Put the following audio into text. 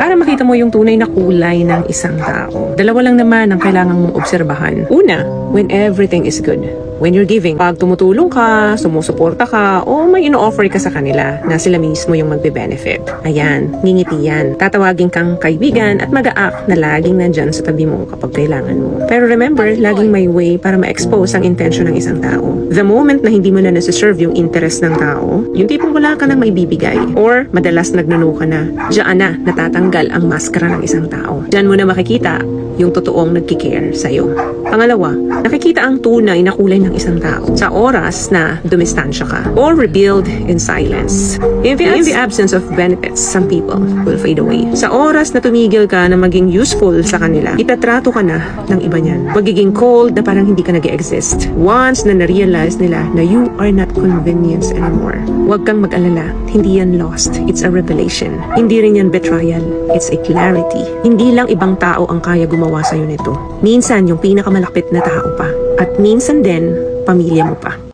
Para makita mo yung tunay na kulay ng isang tao. Dalawa lang naman ang kailangan mong obserbahan. Una, when everything is good. When you're giving, pag tumutulong ka, sumusuporta ka, o may ino-offer ka sa kanila na sila mismo yung magbe-benefit. Ayan, ngingiti yan. Tatawagin kang kaibigan at mag-a-act na laging nandyan sa tabi mo kapag kailangan mo. Pero remember, laging may way para ma-expose ang intention ng isang tao. The moment na hindi mo na nasa-serve yung interest ng tao, yung tipong wala ka nang maibibigay, or madalas nagnano ka na, diyan na natatanggal ang maskara ng isang tao. Diyan mo na makikita yung totoong nagkikare sa'yo. Pangalawa, nakikita ang tunay na kulay ng isang tao sa oras na dumistansya ka or revealed in silence. In the, in the absence of benefits, some people will fade away. Sa oras na tumigil ka na maging useful sa kanila, itatrato ka na ng iba niyan. Magiging cold na parang hindi ka nag exist Once na na-realize nila na you are not convenience anymore. Huwag kang mag-alala. Hindi yan lost. It's a revelation. Hindi rin yan betrayal. It's a clarity. Hindi lang ibang tao ang kaya gumawa sa'yo nito. Minsan, yung pinakamalapit na tao pa. At minsan din, pamilya mo pa.